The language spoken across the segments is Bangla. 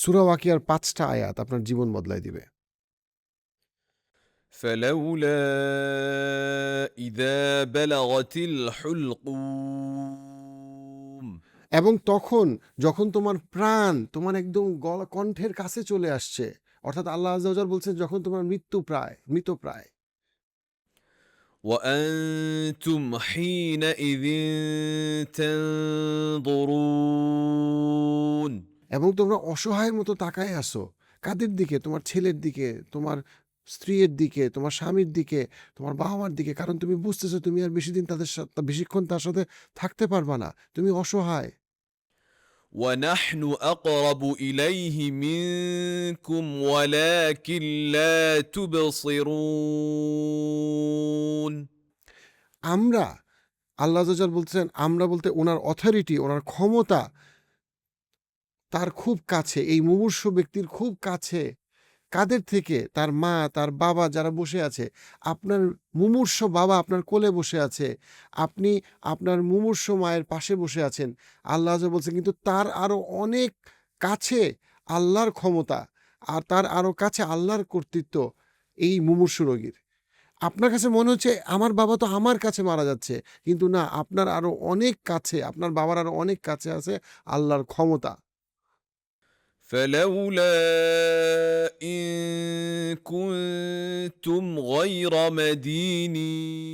সুরা ওয়াকিয়ার পাঁচটা আয়াত আপনার জীবন বদলাই দিবে فلولا إذا بلغت الحلقوم এবং তখন যখন তোমার প্রাণ তোমার একদম গলা কণ্ঠের কাছে চলে আসছে অর্থাৎ আল্লাহ আজাল বলছেন যখন তোমার মৃত্যু প্রায় মৃত প্রায় وأنتم حينئذ تنظرون এবং তোমরা অসহায়ের মতো তাকায় আসো কাদের দিকে তোমার ছেলের দিকে তোমার স্ত্রীর দিকে তোমার স্বামীর দিকে তোমার বাবা মার দিকে কারণ তুমি বুঝতেছো তুমি আর বেশি দিন তাদের সাথে বেশিক্ষণ তার সাথে থাকতে পারবা না তুমি অসহায় ونحن أقرب إليه منكم ولكن لا تبصرون আমরা আল্লাহ জাল বলছেন আমরা বলতে ওনার অথরিটি ওনার ক্ষমতা তার খুব কাছে, এই মুমূর্ষ ব্যক্তির খুব কাছে। কাদের থেকে? তার মা, তার বাবা যারা বসে আছে। আপনার মুমূর্ষ বাবা আপনার কোলে বসে আছে। আপনি আপনার মুমূর্ষ মায়ের পাশে বসে আছেন। আল্লাহ বলছেন কিন্তু তার আরও অনেক কাছে আল্লাহর ক্ষমতা আর তার আরও কাছে আল্লাহর কর্তৃত্ব এই মুমূর্ষ রোগীর। আপনার কাছে মনে হচ্ছে, আমার বাবা তো আমার কাছে মারা যাচ্ছে। কিন্তু না, আপনার আরও অনেক কাছে, আপনার বাবার আরও অনেক কাছে আছে আল্লাহর ক্ষমতা। فلولا إن كنتم غير مدينين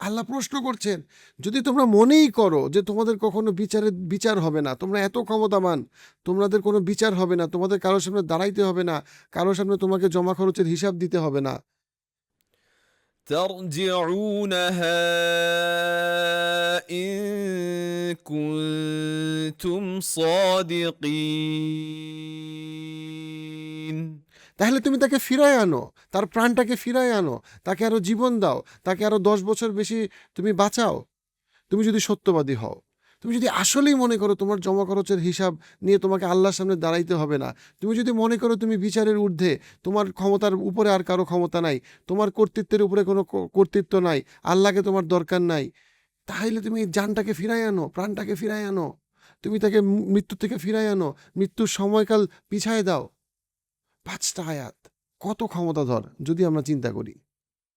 আল্লাহ প্রশ্ন করছেন যদি তোমরা মনেই করো যে তোমাদের কখনো বিচারের বিচার হবে না তোমরা এত ক্ষমতাবান তোমাদের কোনো বিচার হবে না তোমাদের কারোর সামনে দাঁড়াইতে হবে না কারোর সামনে তোমাকে জমা খরচের হিসাব দিতে হবে না ترجعونها إن كنتم صادقين তাহলে তুমি তাকে ফিরায় আনো তার প্রাণটাকে ফিরায় আনো তাকে আরো জীবন দাও তাকে আরো দশ বছর বেশি তুমি বাঁচাও তুমি যদি সত্যবাদী হও তুমি যদি আসলেই মনে করো তোমার জমা খরচের হিসাব নিয়ে তোমাকে আল্লাহর সামনে দাঁড়াইতে হবে না, তুমি যদি মনে করো তুমি বিচারের ঊর্ধ্বে, তোমার ক্ষমতার উপরে আর কারও ক্ষমতা নাই, তোমার কর্তৃত্বের উপরে কোনো কর্তৃত্ব নাই, আল্লাহকে তোমার দরকার নাই, তাহলে তুমি জানটাকে ফিরাই আনো, প্রাণটাকে ফিরাই আনো, তুমি তাকে মৃত্যু থেকে ফিরাই আনো, মৃত্যুর সময়কাল পিছায় দাও। পাঁচটা আয়াত, কত ক্ষমতাধর, যদি আমরা চিন্তা করি।